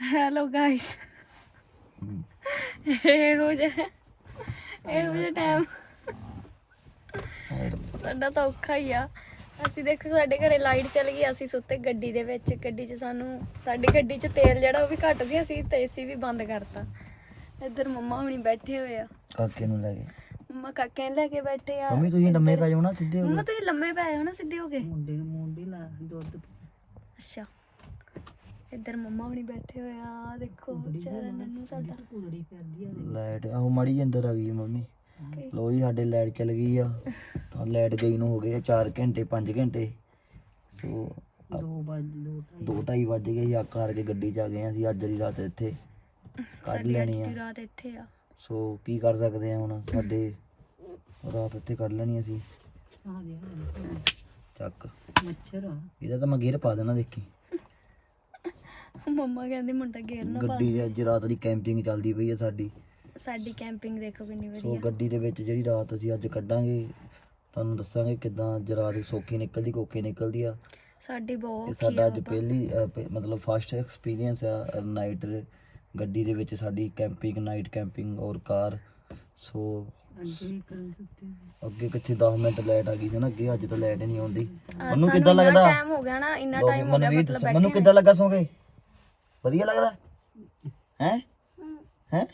Hello guys ਇਹੋ ਜਿਹਾ ਇਹੋ ਜਿਹਾ ਟਾਈਮ ਸਾਡਾ ਤਾਂ ਔਖਾ ਹੀ ਆ। ਅਸੀਂ ਦੇਖੋ ਸਾਡੇ ਘਰੇ ਲਾਈਟ ਚਲ ਗਈ ਅਸੀਂ ਸੁੱਤੇ ਗੱਡੀ ਦੇ ਵਿੱਚ। ਗੱਡੀ 'ਚ ਸਾਨੂੰ ਸਾਡੀ ਗੱਡੀ 'ਚ ਤੇਲ ਜਿਹੜਾ ਉਹ ਵੀ ਘਟ ਗਿਆ ਸੀ ਤੇ ਏਸੀ ਵੀ ਬੰਦ ਕਰਤਾ। ਇੱਧਰ ਮੰਮਾ ਹੁਣੀ ਬੈਠੇ ਹੋਏ ਆ। ਕਾਕੇ ਨੂੰ ਲੈ ਕੇ ਮੰਮਾ ਕਾਕੇ ਨੂੰ ਲੈ ਕੇ ਬੈਠੇ ਆ। ਮੰਮੀ ਤੁਸੀਂ ਲੰਮੇ ਪੈ ਜਾਓ ਨਾ ਸਿੱਧੇ ਹੋ ਮੰਮਾ ਤੁਸੀਂ ਲੰਮੇ ਪਏ ਹੋ ਨਾ ਸਿੱਧੇ ਹੋ ਕੇ ਮੁੰਡੇ ਨੂੰ ਮੁੰਡੇ ਲਾ ਦੁੱਧ ਅੱਛਾ। ਇੱਧਰ ਮੰਮਾ ਹੁਣੀ ਬੈਠੇ ਹੋਏ ਆ ਦੇਖੋ ਵਿਚਾਰਾ ਨੰਨੂ ਸਾਡਾ। ਕੁੜੀ ਫਿਰਦੀ ਆ ਲਾਈਟ ਆਹੋ ਮਾੜੀ ਅੰਦਰ ਆ ਗਈ ਮੰਮੀ। ਲੋ ਜੀ ਸਾਡੇ ਲਾਈਟ ਚਲ ਗਈ ਆ। ਤਾਂ ਲਾਈਟ ਗਈ ਨੂੰ ਹੋ ਗਏ 4 ਘੰਟੇ 5 ਘੰਟੇ। ਸੋ ਦੋ ਵਜ ਦੋ ਦੋ ਢਾਈ ਵੱਜ ਗਏ ਆ ਕਰਕੇ ਗੱਡੀ 'ਚ ਆ ਗਏ ਆ ਅਸੀਂ ਅੱਜ ਦੀ ਰਾਤ ਇੱਥੇ। ਕੱਢ ਅੱਜ ਲੈਣੀ ਦੀ ਆ ਰਾਤ ਇੱਥੇ ਆ। ਸੋ ਕੀ ਕਰ ਸਕਦੇ ਆ ਹੁਣ? ਸਾਡੇ ਰਾਤ ਇੱਥੇ ਕੱਢ ਲੈਣੀ ਅਸੀਂ। ਆ ਗਿਆ ਚੱਕ। ਮੱਛਰ ਇਹਦਾ ਤਾਂ ਮੈਂ ਗੇਰ ਪਾ ਦੇਣਾ ਦੇਖੀ। ਮੰਮਾ ਕਹਿੰਦੀ ਮੁੰਡਾ ਗੇਰ ਨਾ ਪਾ ਗੱਡੀ ਦੇ ਅੱਜ ਰਾਤ ਦੀ ਕੈਂਪਿੰਗ ਚੱਲਦੀ ਪਈ ਆ ਸਾਡੀ। ਸਾਡੀ ਕੈਂਪਿੰਗ ਦੇਖੋ ਕਿੰਨੀ ਸੋ ਵਧੀਆ। ਗੱਡੀ ਦੇ ਵਿੱਚ ਜਿਹੜੀ ਰਾਤ ਅਸੀਂ ਅੱਜ ਕੱਢਾਂਗੇ ਤੁਹਾਨੂੰ ਦੱਸਾਂਗੇ ਕਿਦਾਂ ਅੱਜ ਰਾਤ ਸੌਖੀ ਨਿਕਲਦੀ ਕੋਕੇ ਨਿਕਲਦੀ ਆ। ਸਾਡੀ ਇਹ ਬਹੁਤ ਔਖੀ ਸਾਡਾ ਆ ਅੱਜ ਪਹਿਲੀ ਅਹ, ਪ- ਮਤਲਬ ਫਸਟ ਐਕਸਪੀਰੀਅੰਸ ਆ ਨਾਈਟ ਗੱਡੀ ਦੇ ਵਿੱਚ ਸਾਡੀ ਕੈਂਪਿੰਗ ਨਾਈਟ ਕੈਂਪਿੰਗ ਔਰ ਕਾਰ। ਸੋ ਅੱਗੇ ਕਿੱਥੇ 10 ਮਿੰਟ ਲਾਈਟ ਆ ਗਈ ਸੀ ਨਾ ਅੱਗੇ ਅੱਜ ਤਾਂ ਲਾਈਟ ਨਹੀਂ ਆਉਂਦੀ। ਅਹ ਮੈਨੂੰ ਕਿੱਦਾਂ ਲੱਗਦਾ? ਟਾਈਮ ਹੋ ਗਿਆ ਨਾ ਇੰਨਾ ਟਾਈਮ ਹੋ ਗਿਆ ਮਨਵੀਰ ਮਤਲਬ ਦੱਸੋ, ਮੈਨੂੰ ਕਿੱਦਾਂ ਲੱਗਾ ਸੋਗੇ ਵਧੀਆ ਲੱਗਦਾ? ਹੈ? ਹੈ?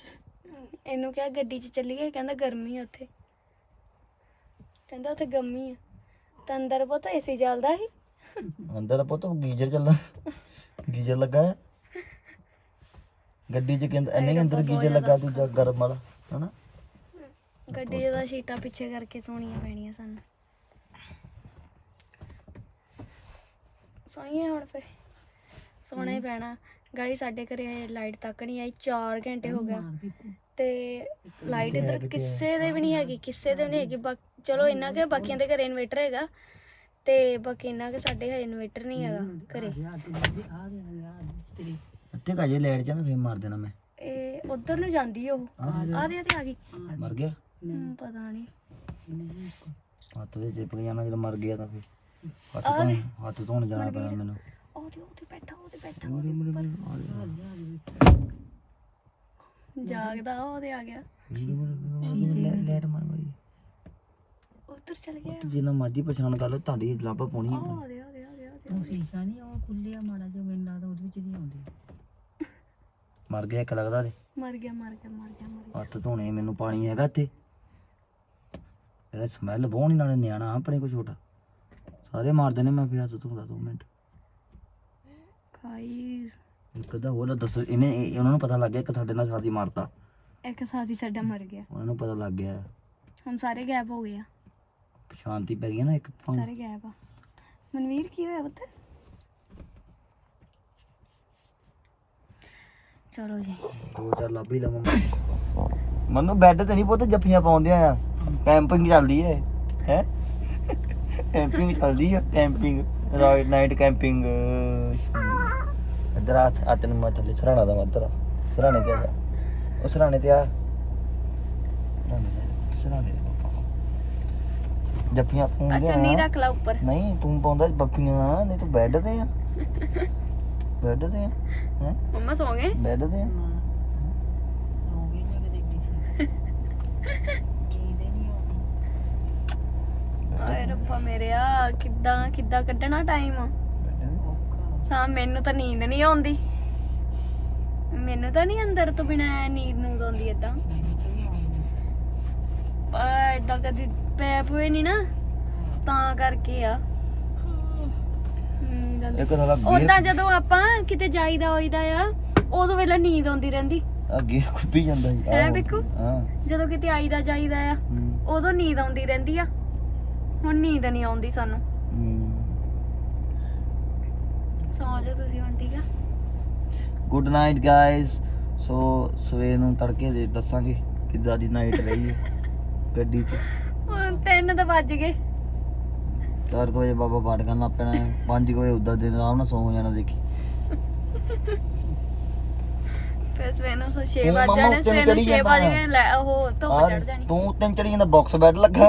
ਇਹਨੂੰ ਕਿਹਾ ਗੱਡੀ 'ਚ ਚੱਲੀਏ ਕਹਿੰਦਾ ਗਰਮੀ ਆ ਉੱਥੇ। ਕਹਿੰਦਾ ਉੱਥੇ ਗਰਮੀ ਆ। ਤਾਂ ਅੰਦਰ ਪਤਾ ਏਸੀ ਚੱਲਦਾ ਸੀ। ਅੰਦਰ ਤਾਂ ਪੁੱਤ ਗੀਜ਼ਰ ਚੱਲਦਾ। ਗੀਜ਼ਰ ਲੱਗਾ ਹੈ ਗੱਡੀ 'ਚ ਕਹਿੰਦਾ ਇੰਨੇ ਅੰਦਰ ਗੀਜ਼ਰ ਲੱਗਾ ਦੂਜਾ ਗਰਮ ਵਾਲਾ ਹਨਾ? ਗੱਡੀ ਤਾਂ ਸ਼ੀਟਾਂ ਪਿੱਛੇ ਕਰਕੇ ਸੋਣੀਆਂ ਪੈਣੀਆਂ ਸਾਨੂੰ। ਸੋਈਏ ਹੁਣ ਫੇ ਸੋਣਾ ਹੀ ਪੈਣਾ। ਗਾਈ ਸਾਡੇ ਘਰੇ ਲਾਈਟ ਤੱਕ ਨਹੀਂ ਆਈ 4 ਘੰਟੇ ਹੋ ਗਿਆ ਤੇ ਲਾਈਟ ਇੱਧਰ ਕਿਸੇ ਦੇ ਵੀ ਨਹੀਂ ਹੈਗੀ ਕਿਸੇ ਦੇ ਵੀ ਨਹੀਂ ਹੈਗੀ। ਬਾਕ- ਚਲੋ ਇੰਨਾ ਕਿ ਬਾਕੀਆਂ ਦੇ ਘਰੇ ਇਨਵੇਟਰ ਹੈਗਾ ਤੇ ਬਾਕੀ ਇੰਨਾ ਕਿ ਸਾਡੇ ਘਰੇ ਇਨਵੇਟਰ ਨਹੀਂ ਹੈਗਾ ਘਰੇ। ਤੇ ਗਿਆ ਇੱਥੇ ਕਾਜੇ ਲਾਈਟ ਚ ਨਾ ਫੇਰ ਮਾਰ ਦੇਣਾ ਮੈਂ। ਇਹ ਉਧਰ ਨੂੰ ਜਾਂਦੀ ਉਹ। ਆ ਦੇ ਆ ਗਈ। ਮਰ ਗਿਆ? ਪਤਾ ਨਹੀਂ। ਨਹੀਂ ਹੱਥ ਦੇ ਚਿਪਕ ਜਾਣਾ ਜਦੋਂ ਮਰ ਗਿਆ ਤਾਂ ਫੇਰ। ਹੱਥ ਧੋਣ ਹੱਥ ਧੋਣ ਜਾਣਾ ਪੈਣਾ ਮੈਨੂੰ। ਉਹਦੇ ਉਹਦੇ ਬੈਠਾ ਉਹਦੇ ਬੈਠਾ ਆ ਗਿਆ ਜਾਗਦਾ ਉਹਦੇ ਆ ਗਿਆ। ਮਾਰ ਮਾਰੀ ਉਧਰ ਚਲ ਗਿਆ। ਤੇ ਜਿੰਨਾ ਮਰਜ਼ੀ ਪਛਾਣ ਕਰ ਲਓ ਤੁਹਾਡੀ ਲੱਭ ਪਾਉਣੀ ਹੈ। ਉਹਦੇ ਉਹਦੇ ਉਹਦੇ ਉਹਦੇ ਤੂੰ ਸੀਸਾ ਨਹੀਂ ਉਹ ਖੁੱਲਿਆ ਮਾੜਾ ਜਿਹਾ ਮੈਨੂੰ ਲੱਗਦਾ ਉਹਦੇ ਵਿੱਚ ਨਹੀਂ ਆਉਂਦੇ। ਮਰ ਗਿਆ ਇੱਕ ਲੱਗਦਾ ਤੇ। ਮਰ ਗਿਆ ਮਰ ਗਿਆ ਮਰ ਗਿਆ ਮਰ ਗਿਆ। ਹੱਥ ਧੋਣੇ ਮੈਨੂੰ ਪਾਣੀ ਹੈਗਾ ਇਹਦਾ ਸਮੈਲ ਬਹੁਤ ਨਾਲੇ ਨਿਆਣਾ ਆਪਣੇ ਕੋ ਛੋਟਾ। ਸਾਰੇ ਮਾਰਦੇ ਨੇ ਮੈਂ ਫਿਰ ਹੱਥ ਧੋਦਾ 2 ਮਿੰਟ। ਗਾਈਸ ਇੱਕ ਦਾ ਹੋਰ ਦੱਸ ਇਹਨੇ ਇਹ- ਉਹਨਾਂ ਨੂੰ ਪਤਾ ਲੱਗ ਗਿਆ ਕਿ ਸਾਡੇ ਨਾਲ ਸਾਥੀ ਮਾਰਤਾ। ਇੱਕ ਸਾਥੀ ਸਾਡਾ ਮਰ ਗਿਆ। ਉਹਨਾਂ ਨੂੰ ਪਤਾ ਲੱਗ ਗਿਆ। ਹੁਣ ਸਾਰੇ ਗਾਇਬ ਹੋ ਗਏ ਆ। ਸ਼ਾਂਤੀ ਪੈ ਗਈ ਨਾ ਇੱਕ ਭੰ- ਸਾਰੇ ਗਾਇਬ ਆ। ਮਨਵੀਰ ਕੀ ਹੋਇਆ ਪੁੱਤ? ਚਲੋ ਜੀ। ਦੋ ਚਾਰ ਲੱਭ ਹੀ ਲਵਾਂ ਮਨੂੰ ਬੈੱਡ ਤੇ ਨਹੀਂ ਪੁੱਤ ਜੱਫੀਆਂ ਪਾਉਂਦੇ ਆ। ਕੈਂਪਿੰਗ ਚੱਲਦੀ ਏ। ਹੈ? ਕੈਂਪਿੰਗ ਚੱਲਦੀ ਆ। ਕੈਂਪਿੰਗ ਰਾਈਟ ਨਾਈਟ ਕੈਂਪਿੰਗ ਇਧਰ ਆ ਆ ਤੈਨੂੰ ਮੈਂ ਥੱਲੇ ਸਰਾਣਾ ਦਾ ਮੰਤਰ ਸਰਾਣੇ ਤੇ ਆ ਉਹ ਸਰਾਣੇ ਤੇ ਆ। ਸਰਾਣੇ ਤੇ। ਜੱਫੀਆਂ ਪਾਉਂਦੇ ਅੱਛਾ ਨੀ ਆ ਰੱਖ ਲਾ ਉੱਪਰ। ਨਹੀਂ ਤੂੰ ਪਾਉਂਦਾ ਬੱਫੀਆਂ ਨਹੀਂ ਤੂੰ ਬੈੱਡ ਤੇ ਆ। ਬੈੱਡ ਤੇ ਆ। ਹੈ? ਮੰਮਾ ਸੌਂ ਗਏ ਬੈੱਡ ਤੇ ਆ। ਸੌਂ ਗਏ ਜਾਂ ਕਦੇ ਏਡੀ ਸੀ ਨੀਂਦ ਹੀ ਨਹੀਂ ਆਉਂਦੀ ਆਏ ਰੱਬਾ ਮੇਰਿਆ ਕਿੱਦਾਂ ਕਿੱਦਾਂ ਕੱਢਣਾ ਟਾਈਮ ਸਾ ਮੈਨੂੰ ਤਾਂ ਨੀਂਦ ਨਹੀਂ ਆਉਂਦੀ ਮੈਨੂੰ ਤਾਂ ਨਹੀਂ ਅੰਦਰ ਤੋਂ ਬਿਨਾ ਨੀਂਦ ਨੂੰ ਆਉਂਦੀ ਏਦਾਂ ਆ ਏਦਾਂ ਕਦੀ ਪੈ ਪੂਏ ਨਹੀਂ ਨਾ ਤਾਂ ਕਰਕੇ ਆ। ਇੱਕ ਸਾਲਾ ਉਦਾਂ ਜਦੋਂ ਆਪਾਂ ਕਿਤੇ ਜਾਈਦਾ ਹੋਈਦਾ ਆ ਉਦੋਂ ਵੇਲੇ ਨੀਂਦ ਆਉਂਦੀ ਰਹਿੰਦੀ ਗੇਰ ਖੁੱਪੀ ਜਾਂਦਾ ਸੀ ਹੈਂ। ਬਿੱਕੂ? ਹਾਂ ਜਦੋਂ ਕਿਤੇ ਆਈਦਾ ਜਾਈਦਾ ਆ ਉਦੋਂ ਨੀਂਦ ਆਉਂਦੀ ਰਹਿੰਦੀ ਆ ਹੁਣ ਨੀਂਦ ਨਹੀਂ ਆਉਂਦੀ ਸਾਨੂੰ। ਸੌਂ ਜਾਓ ਤੁਸੀਂ ਹੁਣ ਠੀਕ ਆ? ਗੁੱਡ ਨਾਈਟ ਗਾਇਸ ਸੋ ਸਵੇਰ ਨੂੰ ਤੜਕੇ ਦੇ ਦੱਸਾਂਗੇ ਕਿੱਦਾਂ ਦੀ ਨਾਈਟ ਰਹੀ ਹੈ ਗੱਡੀ 'ਚ। ਹੁਣ 3 ਤਾਂ ਵੱਜ ਗਏ। 4 ਵਜੇ ਬਾਬਾ ਪਾਠ ਕਰਨਾ ਪੈਣਾ 5 ਵਜੇ ਉਦਾਂ ਦਿਨ ਆਰਾਮ ਨਾਲ ਸੌਂ ਜਾਣਾ ਦੇਖੀ। ਫਿਰ ਸਵੇਰ ਨੂੰ 6 ਤੂੰ ਵਜ ਜਾਣੇ ਸਵੇਰ ਨੂੰ ਚੜ੍ਹੀ 6 ਵਜ ਉਹ ਧੁੱਪ ਚੜ ਜਾਣੀ। ਤੂੰ ਉੱਤੇ ਨੂੰ ਚੜੀ ਜਾਂਦਾ ਬਾਕਸ ਬੈੱਡ ਲੱਗਾ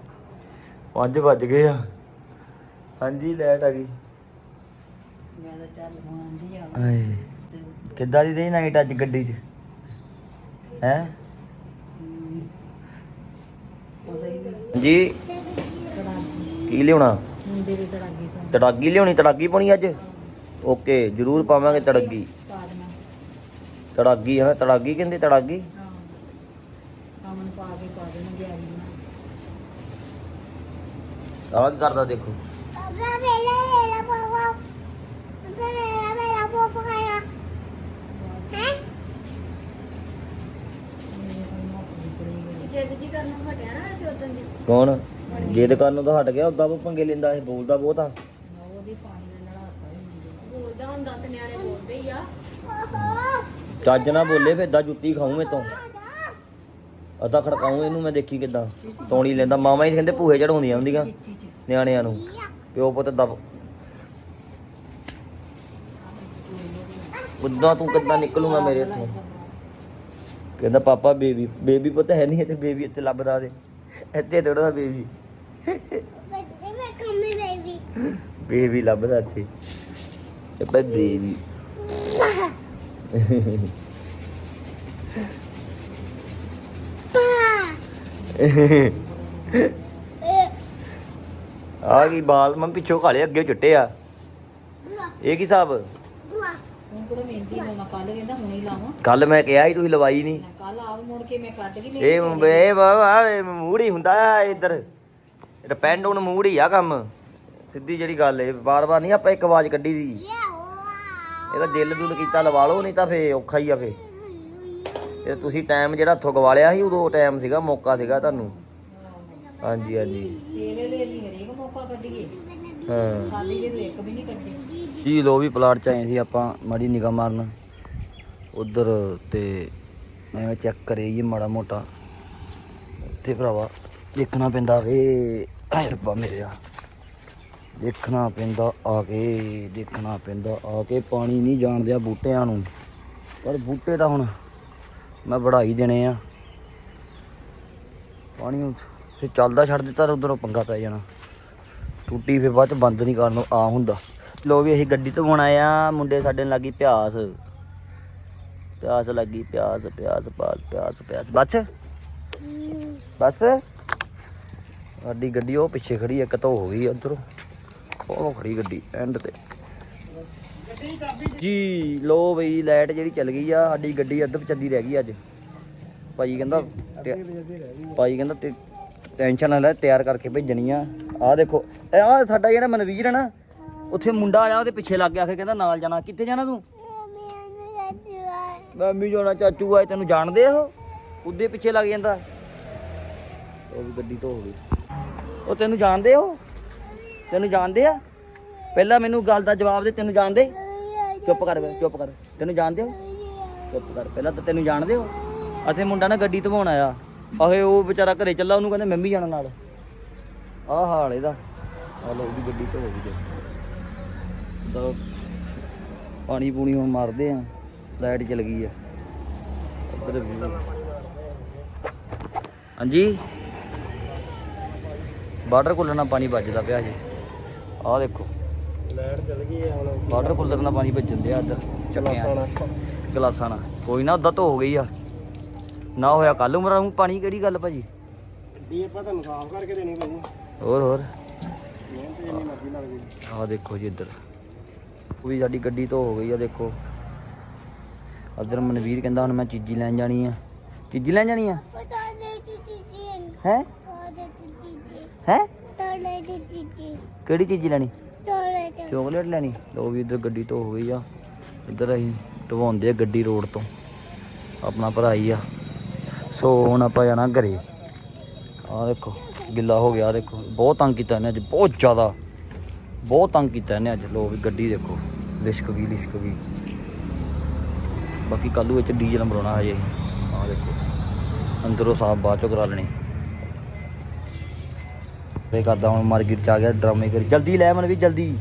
5 ਵੱਜ ਗਏ ਆ। ਹਾਂਜੀ ਲਾਈਟ ਆ ਗਈ। ਮੈਂ ਤਾਂ ਚੱਲ ਮੰਨਦੀ ਆ। ਆਏ। ਤੇ ਕਿੱਦਾਂ ਦੀ ਰਹੀ ਨਾਈਟ ਅੱਜ ਗੱਡੀ 'ਚ? ਹੈ? ਜੀ ਕੀ ਲਿਆਉਣਾ? ਮੁੰਡੇ ਦੇ ਤੜਾਗੀ ਤੋਂ ਤੜਾਗੀ ਲਿਆਉਣੀ ਤੜਾਗੀ ਪਾਉਣੀ ਅੱਜ? ਓਕੇ ਜ਼ਰੂਰ ਪਾਵਾਂਗੇ ਤੜਾਗੀ। ਤੜਾਗੀ ਹੈ? ਤੜਾਗੀ ਕਹਿੰਦੇ ਤੜਾਗੀ ਹਾਂ ਅਮਨ ਪਾ ਕੇ ਪਾ ਦੇਣਾ ਗਿਆਰੀ ਨੂੰ ਆਹ ਕੀ ਕਰਦਾ ਦੇਖੋ। ਮੇਰੇ ਕੋਲ ਮੌਤ ਨਿਕਲੀ ਗਈ ਜਿੱਦ ਜੀ ਕਰਨਾ ਹਟਿਆ ਨਾ ਅਸੀਂ ਉਦੋਂ ਦੀ। ਕੌਣ ਜਿੱਦ ਕਰਨ ਨੂੰ ਤਾਂ ਹਟ ਗਿਆ ਉਦਾਂ ਉਹ ਪੰਗੇ ਲੈਂਦਾ ਇਹ ਬੋਲਦਾ ਬਹੁਤ ਆ। ਉਹਦੀ ਪਾਣੀ ਨਾਲ ਨੂੰ। ਬੋਲਦਾ ਹੁੰਦਾ ਤੇ ਨਿਆਣੇ ਬੋਲਦੇ ਹੀ ਆ। ਚੱਜ ਨਾ ਬੋਲੇ ਫਿਰ ਜੁੱਤੀ ਖਾਊ ਮੈਂ ਤੋਂ। ਅੱਧਾ ਖੜਕਾਉਂ, ਇਹਨੂੰ ਮੈਂ ਦੇਖੀ ਕਿਦਾਂ? ਤੌਣੀ ਲੈਂਦਾ। ਮਾਮਾ ਹੀ ਕਹਿੰਦੇ ਭੂਹੇ ਚੜਾਉਂਦੀਆਂ ਹੁੰਦੀਆਂ, ਨਿਆਣਿਆਂ ਨੂੰ। ਪਿਓ ਪੁੱਤ ਦਬ ਉਦਾਂ ਤੂੰ ਕਿੱਦਾਂ ਨਿਕਲੂਗਾ ਮੇਰੇ ਇੱਥੋਂ? ਕਹਿੰਦਾ, ਪਾਪਾ, ਬੇਬੀ ਬੇਬੀ ਪੁੱਤ ਹੈ ਨਹੀਂ ਤੇ ਬੇਬੀ ਇੱਥੇ ਲੱਭਦਾ ਦੇ ਇੱਥੇ ਥੋੜਾ ਬੇਬੀ। ਬੇਬੀ ਲੱਭਦਾ ਇੱਥੇ। ਇਹ ਬੇਬੀ। ਆ ਗਈ ਬਾਲ ਮੈਂ ਪਿੱਛੋਂ ਕਾਲੇ ਅੱਗੇ ਚਿੱਟੇ ਆ। ਇਹ ਕੀ ਹਿਸਾਬ? ਹੁਣ ਕੋਲ ਮਹਿੰਦੀ ਲਾਉਣਾ ਕੱਲ ਕਹਿੰਦਾ ਹੁਣੇ ਹੀ ਲਾਵਾਂ। ਕੱਲ ਮੈਂ ਕਿਹਾ ਸੀ ਤੁਸੀਂ ਲਵਾਈ ਨਹੀਂ। ਕੱਲ ਆਉ ਮੁੜ ਕੇ ਮੈਂ ਕੱਢ ਕੇ ਇਹ ਇਹ ਮੂਡ ਹੀ ਹੁੰਦਾ ਆ ਇੱਧਰ। ਡਿਪੈਂਡ ਹੁਣ ਮੂਡ ਹੀ ਆ ਕੰਮ। ਸਿੱਧੀ ਜਿਹੜੀ ਗੱਲ ਏ ਬਾਰ-ਬਾਰ ਨਹੀਂ ਆਪਾਂ ਇੱਕ ਆਵਾਜ਼ ਕੱਢੀ ਦੀ। ਇਹਦਾ ਦਿਲ ਦੁਲ ਕੀਤਾ ਲਵਾ ਲਓ ਨਹੀਂ ਤਾਂ ਫੇ ਔਖਾ ਹੀ ਆ ਫੇ ਇਹ ਤੁਸੀਂ ਟਾਈਮ ਜਿਹੜਾ ਹੱਥੋਂ ਗਵਾ ਲਿਆ ਸੀ ਉਦੋਂ ਟਾਈਮ ਸੀਗਾ ਮੌਕਾ ਸੀਗਾ ਤੁਹਾਨੂੰ? ਹਾਂਜੀ ਹਾਂਜੀ। ਤੇਰੇ ਲਈ ਨਹੀਂ ਹਰੇਕ ਮੌਕਾ ਕੱਢੀਏ। ਹਾਂ। ਸਾਡੀ ਜੇ ਤੂੰ ਇੱਕ ਵੀ ਨਹੀਂ ਕੱਢੀ। ਜੀ ਲੋ ਵੀ ਪਲਾਟ ਚ ਆਏ ਸੀ ਆਪਾਂ ਮਾੜੀ ਨਿਗਾਹ ਮਾਰਨ। ਉਧਰ ਤੇ ਮੈਂ ਚੈੱਕ ਕਰੇ ਇਹ ਮਾੜਾ ਮੋਟਾ। ਤੇ ਭਰਾਵਾ ਦੇਖਣਾ ਪੈਂਦਾ ਵੇ ਰੱਬਾ ਮੇਰੇ ਆ। ਦੇਖਣਾ ਪੈਂਦਾ ਆ ਕੇ ਦੇਖਣਾ ਪੈਂਦਾ ਆ ਕੇ। ਪਾਣੀ ਨਹੀਂ ਜਾਣ ਦਿਆ ਬੂਟਿਆਂ ਨੂੰ। ਪਰ ਬੂਟੇ ਤਾਂ ਹੁਣ ਮੈਂ ਵੜਾਈ ਦੇਣੇ ਆ। ਪਾਣੀ ਫਿਰ ਚੱਲਦਾ ਛੱਡ ਦਿੱਤਾ ਤਾਂ ਉਧਰੋਂ ਪੰਗਾ ਪੈ ਜਾਣਾ। ਟੁੱਟੀ ਫਿਰ ਬਾਅਦ ਚ ਬੰਦ ਨਹੀਂ ਕਰਨ ਨੂੰ ਆ ਹੁੰਦਾ। ਲੋ ਵੀ ਅਸੀਂ ਗੱਡੀ ਤੋਂ ਆਇਆ ਮੁੰਡੇ ਸਾਡੇ ਨੂੰ ਲੱਗੀ ਪਿਆਸ। ਪਿਆਸ ਲੱਗੀ, ਪਿਆਸ ਪਿਆਸ ਪਾਸ ਪਿਆਸ ਪਿਆਸ। ਬਸ? ਬਸ? ਸਾਡੀ ਗੱਡੀ ਉਹ ਪਿੱਛੇ ਖੜੀ ਇੱਕ ਤਾਂ ਹੋ ਗਈ ਉਧਰੋਂ। ਉਹ ਖੜੀ ਗੱਡੀ ਐਂਡ ਤੇ। ਜੀ, ਲੋ ਬਈ, ਲਾਈਟ ਜਿਹੜੀ ਚੱਲ ਗਈ ਆ, ਸਾਡੀ ਗੱਡੀ ਅੱਧ ਚੱਦੀ ਰਹਿ ਗਈ ਅੱਜ। ਭਾਈ ਕਹਿੰਦਾ ਭਾਈ ਕਹਿੰਦਾ ਤੇ ਟੈਨਸ਼ਨ ਨਾ ਲੈ, ਤਿਆਰ ਕਰਕੇ ਭੇਜਣੀ ਆ। ਆਹ ਦੇਖੋ ਆ ਸਾਡਾ ਜਿਹੜਾ ਮਨਵੀਰ ਹੈ ਨਾ, ਉੱਥੇ ਮੁੰਡਾ ਆਇਆ, ਉਹਦੇ ਪਿੱਛੇ ਲੱਗ ਗਿਆ, ਆਖੇ ਕਹਿੰਦਾ ਨਾਲ ਜਾਣਾ। ਕਿੱਥੇ ਜਾਣਾ ਤੂੰ? ਮੰਮੀ ਜਾਣਾ, ਚਾਚੂ ਆਏ, ਤੈਨੂੰ ਜਾਣਦੇ ਉਹ? ਉਹਦੇ ਪਿੱਛੇ ਲੱਗ ਜਾਂਦਾ। ਉਹ ਵੀ ਗੱਡੀ ਤੋਂ ਗਈ। ਉਹ ਤੈਨੂੰ ਜਾਣਦੇ ਉਹ? ਤੈਨੂੰ ਜਾਣਦੇ ਆ? ਪਹਿਲਾਂ ਮੈਨੂੰ ਗੱਲ ਦਾ ਜਵਾਬ ਦੇ, ਤੈਨੂੰ ਜਾਣਦੇ? ਚੁੱਪ ਕਰ ਵੇ ਚੁੱਪ ਕਰ। ਤੈਨੂੰ ਜਾਣਦੇ ਹੋ? ਚੁੱਪ ਕਰ। ਪਹਿਲਾਂ ਤਾਂ ਤੈਨੂੰ ਜਾਣਦੇ ਹੋ? ਅਤੇ ਮੁੰਡਾ ਨਾ ਗੱਡੀ ਧਵਾਉਣ ਆਇਆ। ਆਹੇ, ਉਹ ਵਿਚਾਰਾ ਘਰੇ ਚੱਲਾ, ਉਹਨੂੰ ਕਹਿੰਦੇ ਮੈਂ ਵੀ ਜਾਣਾ ਨਾਲ। ਆਹ ਹਾਲ ਇਹਦਾ। ਆ ਲੋ ਉਹਦੀ ਗੱਡੀ ਧੋ ਗਈ ਜੇ। ਤਾਂ ਪਾਣੀ ਪੂਣੀ ਹੁਣ ਮਾਰਦੇ ਆ। ਲਾਈਟ ਚਲ ਗਈ ਆ। ਇੱਧਰ ਹਾਂਜੀ? ਵਾਟਰ ਕੂਲਰ ਨਾਲ ਪਾਣੀ ਵੱਜਦਾ ਪਿਆ ਜੀ। ਆਹ ਦੇਖੋ। ਲਾਈਟ ਚਲ ਗਈ ਹੈ ਹੁਣ। ਵਾਟਰ ਕੂਲਰ ਨਾਲ ਪਾਣੀ ਵੱਜਣ ਦਿਆ ਇੱਧਰ ਚੱਕਿਆ ਗਲਾਸਾਂ ਨਾਲ। ਕੋਈ ਨਾ ਉਦਾਂ ਧੋ ਹੋ ਗਈ ਆ। ਨਾ ਹੋਇਆ ਕੱਲ ਉਮਰਾਂ ਨੂੰ ਪਾਣੀ ਕਿਹੜੀ ਗੱਲ ਭਾਜੀ? ਡੀ ਆਪਾਂ ਤੁਹਾਨੂੰ ਸਾਫ਼ ਕਰਕੇ ਦੇਣੀ ਭਾਜੀ ਹੋਰ ਹੋਰ। ਮਿਹਨਤ ਜਿੰਨੀ ਮਰਜ਼ੀ ਲੱਗਦੀ ਆਹ ਦੇਖੋ ਜੀ ਇੱਧਰ। ਉਹ ਵੀ ਸਾਡੀ ਗੱਡੀ ਤੋਂ ਹੋ ਗਈ ਆ ਦੇਖੋ। ਅਦਰ ਮਨਵੀਰ ਕਹਿੰਦਾ ਹੁਣ ਮੈਂ ਚੀਜ਼ੀ ਲੈਣ ਜਾਣੀ ਆ। ਚੀਜ਼ੀ ਲੈਣ ਜਾਣੀ ਆ? ਹੈ? ਹੈ? ਕਿਹੜੀ ਚੀਜ਼ੀ ਲੈਣੀ? ਚੋਕਲੇਟ ਲੈਣੀ। ਲੋ ਵੀ ਇੱਧਰ ਗੱਡੀ ਧੋ ਹੋ ਗਈ ਆ। ਇੱਧਰ ਅਸੀਂ ਢਵਾਉਂਦੇ ਆ ਗੱਡੀ ਰੋਡ ਤੋਂ। ਆਪਣਾ ਭਰਾ ਹੀ ਆ। ਸੋ ਹੁਣ ਆਪਾਂ ਜਾਣਾ ਘਰੇ। ਆਹ ਦੇਖੋ, ਗਿੱਲਾ ਹੋ ਗਿਆ, ਦੇਖੋ। ਬਹੁਤ ਤੰਗ ਕੀਤਾ ਇਹਨੇ ਅੱਜ, ਬਹੁਤ ਜ਼ਿਆਦਾ। ਬਹੁਤ ਤੰਗ ਕੀਤਾ ਇਹਨੇ ਅੱਜ। ਲੋ ਵੀ ਗੱਡੀ ਦੇਖੋ। ਲਿਸ਼ਕ ਵੀ, ਲਿਸ਼ਕ ਗਈ ਬਾਕੀ ਕੱਲੂ ਵਿੱਚ ਡੀਜ਼ਲ ਮਰਾਉਣਾ ਹਜੇ। ਆਹ ਦੇਖੋ। ਅੰਦਰੋਂ ਸਾਫ਼ ਬਾਅਦ ਚੋਂ ਕਰਾ ਲੈਣੀ। ਇਹ ਕਰਦਾ, ਹੁਣ ਮਾਰਕੀਟ ਚ ਆ ਗਿਆ, ਡਰਾਮੇ ਕਰ। ਜਲਦੀ ਲੈ ਮਨ ਵੀ ਜਲਦੀ।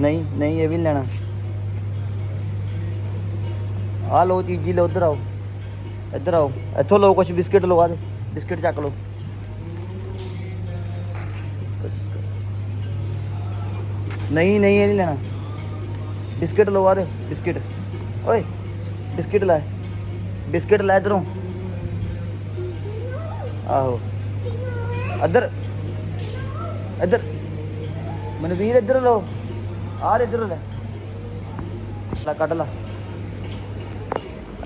ਨਹੀਂ ਨਹੀਂ, ਇਹ ਵੀ ਨੀ ਲੈਣਾ। ਆ ਲੋ ਚੀਜ਼ੀ ਲੋ ਉਧਰ ਆਓ। ਇੱਧਰ ਆਓ। ਇੱਥੋਂ ਲੋ ਕੁਛ, ਬਿਸਕਿਟ ਲਵਾ ਦੇ ਬਿਸਕਿਟ ਚੱਕ ਲੋ ਨਹੀਂ ਨਹੀਂ, ਇਹ ਨਹੀਂ ਲੈਣਾ। ਬਿਸਕਿਟ ਲਵਾ ਦੇ ਬਿਸਕਿਟ। ਓਏ, ਬਿਸਕਿਟ ਲੈ। ਬਿਸਕਿਟ ਲੈ ਇਧਰੋਂ। ਆਹੋ। ਇੱਧਰ। ਇੱਧਰ। ਮਨਵੀਰ ਇੱਧਰ ਲੋ ਆਰ ਇੱਧਰ ਲੈ। ਲੈ ਕੱਢ ਲਾ।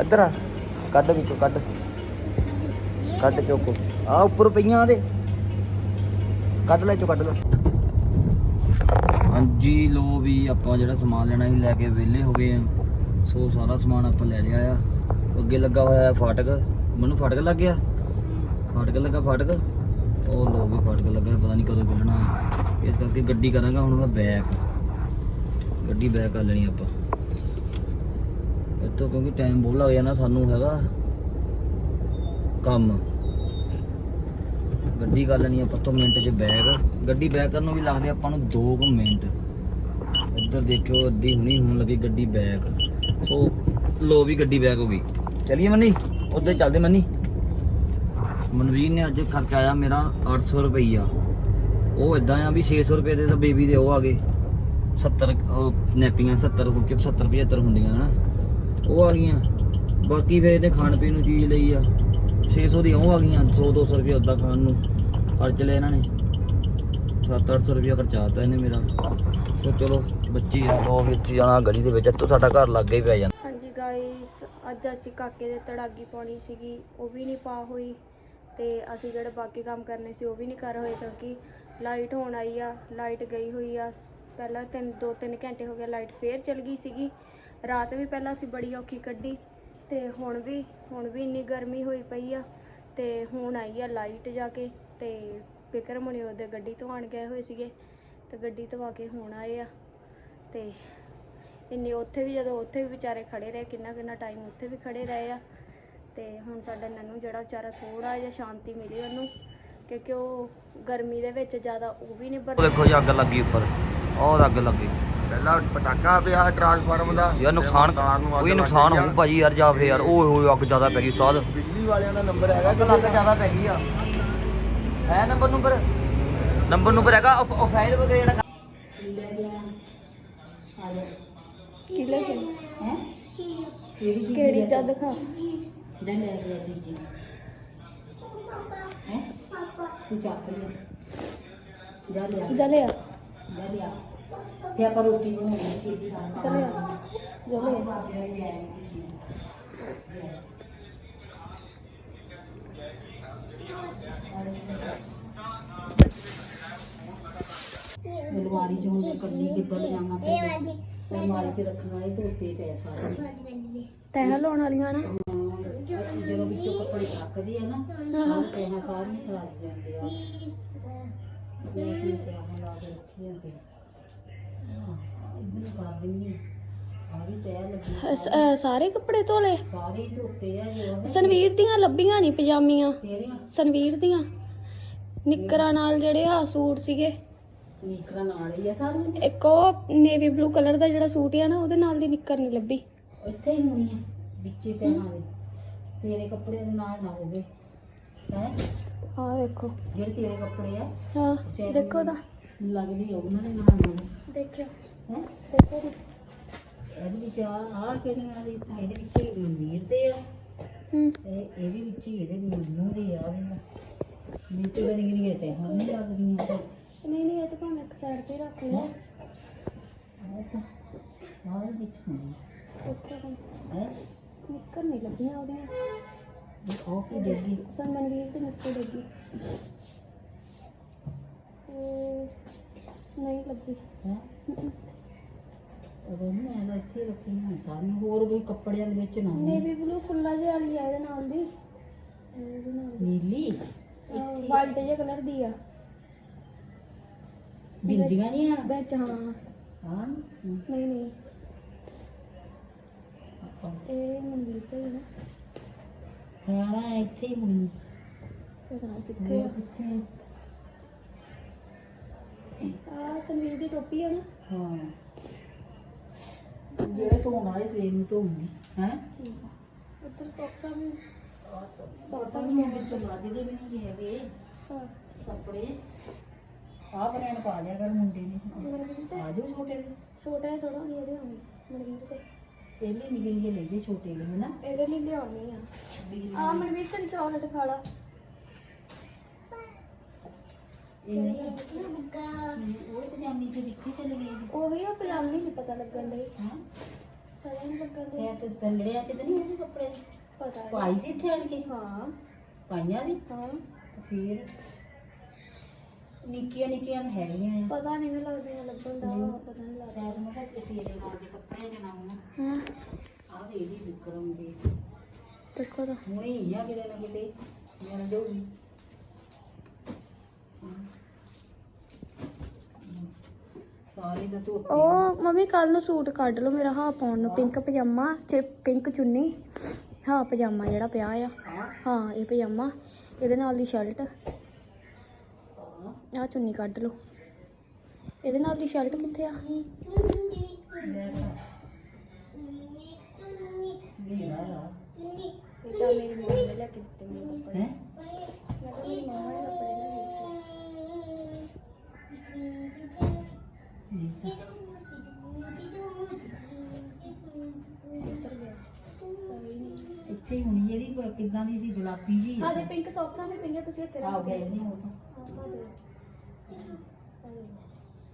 ਇੱਧਰ ਆ। ਕੱਢ ਵਿੱਚੋਂ, ਕੱਢ। ਕੱਢ ਚੋਕੋ। ਆ ਉੱਪਰ ਪਈਆਂ ਦੇ ਕੱਢ ਲੈ ਚੋ ਕੱਢ ਲੈ। ਹਾਂਜੀ ਲੋ ਵੀ ਆਪਾਂ ਜਿਹੜਾ ਸਮਾਨ ਲੈਣਾ ਸੀ, ਲੈ ਕੇ ਵਿਹਲੇ ਹੋ ਗਏ ਆ ਸੋ ਸਾਰਾ ਸਮਾਨ ਆਪਾਂ ਲੈ ਲਿਆ ਆ। ਅੱਗੇ ਲੱਗਾ ਹੋਇਆ ਹੈ ਫਾਟਕ। ਮੈਨੂੰ ਫਾਟਕ ਲੱਗ ਗਿਆ? ਫਾਟਕ ਲੱਗਾ ਫਾਟਕ? ਉਹ ਲੋ ਵੀ ਫਾਟਕ ਲੱਗਾ ਪਤਾ ਨਹੀਂ ਕਦੋਂ ਖੁੱਲਣਾ ਇਸ ਕਰਕੇ ਗੱਡੀ ਕਰਾਂਗਾ, ਹੁਣ ਮੈਂ ਬੈਕ ਗੱਡੀ ਬੈਕ ਕਰ ਲੈਣੀ ਆਪਾਂ। ਇੱਥੋਂ ਕਿਉਂਕਿ ਟਾਈਮ ਬਹੁਤ ਲੱਗ ਜਾਣਾ ਸਾਨੂੰ ਹੈਗਾ। ਕੰਮ। ਗੱਡੀ ਕਰ ਲੈਣੀ ਆਪਾਂ ਤੋਂ ਮਿੰਟ 'ਚ ਬੈਕ ਗੱਡੀ ਬੈਕ ਕਰਨ ਨੂੰ ਵੀ ਲੱਗਦੇ ਆਪਾਂ ਨੂੰ 2 ਮਿੰਟ। ਇੱਧਰ ਦੇਖਿਓ ਅੱਧੀ ਹੁਣੀ ਹੋਣ ਲੱਗੀ ਗੱਡੀ ਬੈਕ ਸੋ ਲੋ ਵੀ ਗੱਡੀ ਬੈਕ ਹੋ ਗਈ। ਚਲਿਏ ਮੰਨੀ? ਉੱਧਰ ਚੱਲਦੇ ਮੰਨੀ? ਮਨਵੀਰ ਨੇ ਅੱਜ ਖਰਚਾਇਆ ਮੇਰਾ 800 ਰੁਪਈਆ। ਉਹ ਇਦਾਂ ਆ ਵੀ 600 ਰੁਪਏ ਦੇ ਤਾਂ ਬੇਬੀ ਦੇ ਉਹ ਆ ਗਏ। 70 ਉਹ ਨੈਪੀਆਂ 70 ਕੁਝ 70 75 ਹੁੰਦੀਆਂ ਹਨਾ ਉਹ ਆ ਗਈਆਂ। ਬਾਕੀ ਫੇਰ ਇਹਨੇ ਖਾਣ ਪੀਣ ਨੂੰ ਚੀਜ਼ ਲਈ ਆ। 600 ਦੀ ਉਹ ਆ ਗਈਆਂ 100 200 ਰੁਪਏ ਉਦਾਂ ਖਾਣ ਨੂੰ। ਖਰਚ ਲਿਆ ਇਹਨਾਂ ਨੇ। 7-800 ਰੁਪਏ ਖਰਚਾਤਾ ਇਹਨੇ ਮੇਰਾ। ਸੋ ਚਲੋ ਬੱਚੀ ਆ। ਉਹ ਵਿੱਚ ਜਾਣਾ ਗਲੀ ਦੇ ਵਿੱਚ ਇੱਥੋਂ ਸਾਡਾ ਘਰ ਲੱਗੇ ਹੀ ਪੈ ਜਾਂਦਾ। ਹਾਂਜੀ ਗਾਇਸ ਅੱਜ ਅਸੀਂ ਕਾਕੇ ਦੇ ਤੜਾਗੀ ਪਾਉਣੀ ਸੀਗੀ ਉਹ ਵੀ ਨਹੀਂ ਪਾ ਹੋਈ। ਤੇ ਅਸੀਂ ਜਿਹੜੇ ਬਾਕੀ ਕੰਮ ਕਰਨੇ ਸੀ ਉਹ ਵੀ ਨਹੀਂ ਕਰ ਹੋਏ ਕਿਉਂਕਿ ਲਾਈਟ ਹੋਣ ਆਈ ਆ ਲਾਈਟ ਗਈ ਹੋਈ ਆ। ਪਹਿਲਾਂ ਤਿੰਨ, ਦੋ ਤਿੰਨ ਘੰਟੇ ਹੋ ਗਏ ਲਾਈਟ ਫੇਰ ਚਲ ਗਈ ਸੀਗੀ। ਰਾਤ ਵੀ ਪਹਿਲਾਂ ਅਸੀਂ ਬੜੀ ਔਖੀ ਕੱਢੀ ਤੇ ਹੁਣ ਵੀ ਹੁਣ ਵੀ ਇੰਨੀ ਗਰਮੀ ਹੋਈ ਪਈ ਆ ਤੇ ਹੁਣ ਆਈ ਆ ਲਾਈਟ ਜਾ ਕੇ ਤੇ ਬਿਕਰਮ ਹੁਣੇ ਉਹਦੇ ਗੱਡੀ ਧਵਾਉਣ ਗਏ ਹੋਏ ਸੀਗੇ ਤੇ ਗੱਡੀ ਧਵਾ ਕੇ ਹੁਣ ਆਏ ਆ ਤੇ ਇੰਨੇ ਉੱਥੇ ਵੀ ਜਦੋਂ ਉੱਥੇ ਵੀ ਵਿਚਾਰੇ ਖੜੇ ਰਹੇ, ਕਿੰਨਾ ਕਿੰਨਾ ਟਾਈਮ ਉੱਥੇ ਵੀ ਖੜੇ ਰਹੇ ਆ। ਤੇ ਹੁਣ ਸਾਡਾ ਨਨੂ ਜਿਹੜਾ ਵਿਚਾਰਾ ਥੋੜਾ ਜਿਹਾ ਸ਼ਾਂਤੀ ਮਿਲੀ ਉਹਨੂੰ ਕਿਉਂਕਿ ਉਹ ਗਰਮੀ ਦੇ ਵਿੱਚ ਜ਼ਿਆਦਾ ਉਹ ਵੀ ਨਹੀਂ ਉਹ ਬਰ ਦੇਖੋ ਜੀ ਅੱਗ ਲੱਗੀ ਉੱਪਰ ਉਹ ਅੱਗ ਲੱਗੀ। ਪਹਿਲਾਂ ਪਟਾਕਾ ਪਿਆ ਟਰਾਂਸਫਾਰਮ ਦਾ। ਯਾਰ ਨੁਕਸਾਨ ਕੋਈ ਨੁਕਸਾਨ ਹੋਊ ਭਾਜੀ ਯਾਰ ਜਾ ਫੇ ਯਾਰ ਓਏ ਹੋਏ ਅੱਗ ਜ਼ਿਆਦਾ ਪੈ ਗਈ ਉਸਤਾਦ ਬਿਜਲੀ ਵਾਲਿਆਂ ਦਾ ਨੰਬਰ ਹੈਗਾ ਅੱਗ ਲੱਗ ਜ਼ਿਆਦਾ ਪੈ ਗਈ ਆ। ਹੈ ਨੰਬਰ ਨੰਬਰ? ਨੰਬਰ ਨੰਬਰ ਹੈਗਾ ਫਾਈਲ ਵਗੈਰਾ ਜਿਹੜਾ ਕੀ ਲੈ ਕੇ ਹੈ? ਕਿਹੜੀ ਚੀਜ਼ ਕਿਹੜੀ ਜਦ ਦਿਖਾ। ਜਾਂ ਲੈ ਗਿਆ ਜੀ ਹੈ? ਤੂੰ ਚੱਕ ਲਿਆ। ਜਾ ਲਿਆ। ਜਾ ਲਿਆ। ਜਾ ਲਿਆ। ਤੇ ਆਪਾਂ ਰੋਟੀ ਬਣਾਉਣੀ ਸੀ ਜੀ ਜਾ ਲਿਆ। ਜਾ ਲਿਆ ਚੋਂ ਹੁਣ ਕੱਢੀ ਕਿੱਦਾਂ ਲਿਆਵਾਂ ਤੇ ਅਲਮਾਰੀ 'ਚ ਰੱਖਣ ਵਾਲੀ ਤੇ ਉੱਤੇ ਪੈ ਸਾਰੇ। ਤੈਨਾਂ ਲਾਉਣ ਵਾਲੀਆਂ ਨਾ। ਹਾਂ, ਜਦੋਂ ਵਿੱਚੋਂ ਕੱਪੜੇ ਰੱਖਦੀ ਆ ਨਾ ਤਾਂ ਤੈਨਾਂ ਸਾਰੀਆਂ ਖਰਾਬ ਜਾਂਦੇ ਆ ਇਹ ਅਸੀਂ ਤੈਨਾਂ ਲਾ ਕੇ ਰੱਖੀਆਂ ਸੀ। ਹਾਂ ਇਦਾਂ ਕਰ ਦਿੰਦੀ ਆ। ਵੀ ਤੈਅ ਲੱਗੀ ਸ- ਅਹ ਸਾਰੇ ਕੱਪੜੇ ਧੋ ਲਏ ਸਾਰੇ ਧੋਤੇ ਆ ਜੋ ਸਨਵੀਰ ਦੀਆਂ ਲੱਭੀਆਂ ਨਹੀਂ ਪਜਾਮੀਆਂ। ਤੇਰੀਆਂ? ਸਨਵੀਰ ਦੀਆਂ। ਨਿੱਕਰਾਂ ਨਾਲ ਜਿਹੜੇ ਆ ਸੂਟ ਸੀਗੇ ਨੀਕਰਾਂ ਨਾਲ ਹੀ ਆ ਸਾਰੀਆਂ ਇੱਕ ਉਹ ਨੇਵੀ ਬਲੂ ਕਲਰ ਦਾ ਜਿਹੜਾ ਸੂਟ ਆ ਨਾ ਉਹਦੇ ਨਾਲ ਦੀ ਨਿੱਕਰ ਨਹੀਂ ਲੱਭੀ। ਇੱਥੇ ਹੀ ਹੋਣੀ ਆ ਵਿੱਚੇ ਤੈਨਾਂ ਦੇ ਤੇਰੇ ਕੱਪੜਿਆਂ ਦੇ ਨਾਲ ਨਾ ਹੋਵੇ। ਹੈ? ਆਹ ਦੇਖੋ। ਜਿਹੜੇ ਤੇਰੇ ਕੱਪੜੇ ਆ ਹਾਂ ਦੇਖੋ ਤਾਂ ਲੱਗਦੀ ਆ ਉਹਨਾਂ ਦੇ ਨਾਲ ਹੋਵੇ। ਦੇਖਿਓ। ਹੈ? ਦੇਖੋ ਤਾਂ। ਇਹਦੇ ਵਿੱਚ ਆ ਆ ਕਿਹੜੀਆਂ ਦੇ ਇਹਦੇ ਵਿੱਚ ਹੀ ਮਨਵੀਰ ਦੇ ਆ। ਹੂੰ। ਤੇ ਇਹਦੇ ਵਿੱਚ ਹੀ ਇਹਦੇ ਮੈਨੂੰ ਦੇ ਆ। ਦੇ ਵਿੱਚ ਤਾਂ ਨਿਕਲੀਆਂ ਤੇ ਹੁਣ ਨਹੀਂ ਲੱਗਦੀਆਂ। ਤੇ ਨਹੀਂ ਨਹੀਂ ਇਹ ਤਾਂ ਭਾਵੇਂ ਇੱਕ ਸਾਈਡ ਤੇ ਰੱਖ ਲਓ ਤਾਂ ਆਹ ਵਿੱਚ ਹੁੰਦੀ ਤਾਂ। ਹੈ? ਨਿੱਕਰ ਨਹੀਂ ਲੱਭੀਆਂ ਉਹਦੀਆਂ। ਉਹ ਕੀ ਡੇਗੀ? ਸਨਮਨਵੀਰ ਦੀ ਨਿੱਕਰ ਉਹ ਨਹੀਂ ਲੱਗੀ। ਹੈ? ਉਹ ਨਹੀਂ ਤਾਂ ਇੱਥੇ ਰੱਖੀਆਂ ਸਾਰੀਆਂ ਹੋਰ ਵੀ ਕੱਪੜਿਆਂ ਦੇ ਵਿੱਚ ਨਾ। ਨੇਵੀ ਬਲੂ ਫੁੱਲਾ ਜਿਹੀ ਵਾਲੀ ਆ ਇਹਦੇ ਨਾਲ ਦੀ। ਨਾਲ? ਨੀਲੀ ਵਾਈਟ ਜਿਹੇ ਕਲਰ ਦੀ ਆ। ਬਿੰਦੀਆਂ ਨਹੀਂ ਆ? ਵਿੱਚ ਹਾਂ। ਹਾਂ? ਨਹੀਂ ਨਹੀਂ। ਇਹ ਮਨਵੀਰ ਤੇ ਨਾ। ਖਾਣਾ ਇੱਥੇ ਹੀ ਮੁੰਨੀ ਪਤਾ ਨੀ ਕਿੱਥੇ ਆ। ਕਿੱਥੇ ਆ? ਸੰਵੀਰ ਦੀ ਟੋਪੀ ਆ ਨਾ। ਹਾਂ। ਜਿਹੜੇ ਧੋਣ ਵਾਲੇ ਸਵੇਰ ਨੂੰ ਧੋਉਂਗੀ ਹੈ? ਉੱਧਰ ਸੌਕਸਾਂ ਵੀ ਸੌਸਾ ਵੀ ਮੇਰੇ ਤੋਂ ਲੱਜਦੇ ਵੀ ਨਹੀਂ ਹੈਗੇ। ਹਾਂ। ਕੱਪੜੇ। ਆ ਬਰੈਣ ਪਾ ਲਿਆ ਕਰ ਮੁੰਡੇ ਨੇ। ਮਨਵੀਰ ਤੇ ਆ ਜਾਓ ਛੋਟੇ ਦੇ ਛੋਟਾ ਥੋੜਾ ਨਹੀਂ ਇਹਦੇ ਹੋਣੀ ਮਨਵੀਰ ਤੇ ਪਹਿਲੇ ਨਿਕਲ ਕੇ ਲੈ ਜੇ ਛੋਟੇ ਦੇ ਹਨਾ? ਇਹਦੇ ਲਈ ਲਿਆਉਣੀ ਆ। ਵੀ ਆ ਮਨਵੀਰ ਤੇ ਚਾਕਲੇਟ ਖਾ ਲਾ। ਇਹ ਉਹ ਪਜਾਮੀ ਤੇ ਵਿੱਚੇ ਚਲੇ ਗਏ ਉਹੀ ਆ ਪਜਾਮੀ ਨਹੀਂ ਪਤਾ ਲੱਗਣ ਦੇ ਹਾਂ? ਪਤਾ ਨਹੀਂ ਲੱਗਣ ਦੇ ਸਿਆ ਤੇ ਤੰਗੜਿਆਂ ਚ ਤਾਂ ਨਹੀਂ ਉਹਦੇ ਕੱਪੜੇ? ਪਤਾ ਨੀ। ਪਾਈ ਸੀ ਇੱਥੇ ਆਣ ਕੇ? ਹਾਂ। ਪਾਈਆਂ ਦੀ ਹਾਂ। ਫਿਰ? ਨਿੱਕੀਆਂ ਨਿੱਕੀਆਂ ਹੈਗੀਆਂ ਆ। ਪਤਾ ਨਹੀਂ ਨਾ ਲੱਗਦੀਆਂ ਲੱਗਣ ਦਾ ਪਤਾ ਨਹੀਂ ਲੱਗਦਾ। ਸ਼ਾਇਦ ਮੈਂ ਕਿਹਾ ਕਿ ਤੇਰੇ ਨਾਲ ਦੇ ਕੱਪੜੇ ਹੋਣ ਹਾਂ। ਆ ਦੇ ਦੀ ਵਿਕਰਮ ਦੇ ਦੇਖੋ ਤਾਂ। ਹੁਣੇ ਹੀ ਆ ਕਿਤੇ ਨਾ ਕਿਤੇ ਮਿਲ ਜਾਊਗੀ ਸਾਰੇ ਦਾ ਧੋਤੇ ਉਹ ਮੰਮੀ ਕੱਲ ਨੂੰ ਸੂਟ ਕੱਢ ਲਓ ਮੇਰਾ ਹਾਂ ਪਾਉਣ ਨੂੰ। ਪਿੰਕ ਪਜਾਮਾ ਤੇ ਪਿੰਕ ਚੁੰਨੀ। ਹਾਂ ਪਜਾਮਾ ਜਿਹੜਾ ਪਿਆ ਆ। ਹਾਂ। ਇਹ ਪਜਾਮਾ। ਇਹਦੇ ਨਾਲ ਦੀ ਸ਼ਰਟ ਆ ਚੁੰਨੀ ਕੱਢ ਲਓ। ਇਹਦੇ ਨਾਲ ਦੀ ਸ਼ਰਟ ਕਿੱਥੇ ਆ? ਇੱਥੇ ਹੋਣੀ ਇਹਦੀ ਕਿੱਦਾਂ ਦੀ ਸੀ? ਗੁਲਾਬੀ ਜੀ ਆ। ਦੇ ਪਿੰਕ ਸੌਕਸਾਂ ਵੀ ਪਈਆਂ ਤੁਸੀਂ ਇੱਥੇ ਰੱਖ। ਗਏ ਨਹੀਂ ਉਹ ਤਾਂ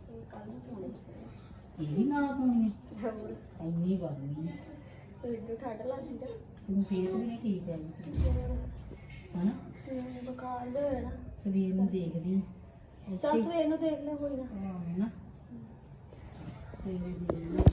ਇਹ ਕੱਲ ਨੂੰ ਪਾਉਣੇ ਵੀ ਨਾਲ ਪਾਉਣੀ ਹੋਰ। ਇੰਨੀ ਗਰਮੀ ਹੈ ਨੂੰ ਠੰਡ ਲੱਗਦੀ ਤਾਂ ਤੂੰ ਸਿਹਤ ਵੀ ਨਹੀਂ ਠੀਕ ਹੈ ਹਨਾ? ਹਮ, ਬੁਖਾਰ ਜਿਹਾ ਹੋਇਆ ਨਾ। ਸਵੇਰ ਨੂੰ ਦੇਖਦੀ ਚੱਲ ਸਵੇਰ ਨੂੰ ਦੇਖ ਲੈ ਕੋਈ ਨਾ। ਹਾਂ ਨਾ। ਸਵੇਰ ਦੀ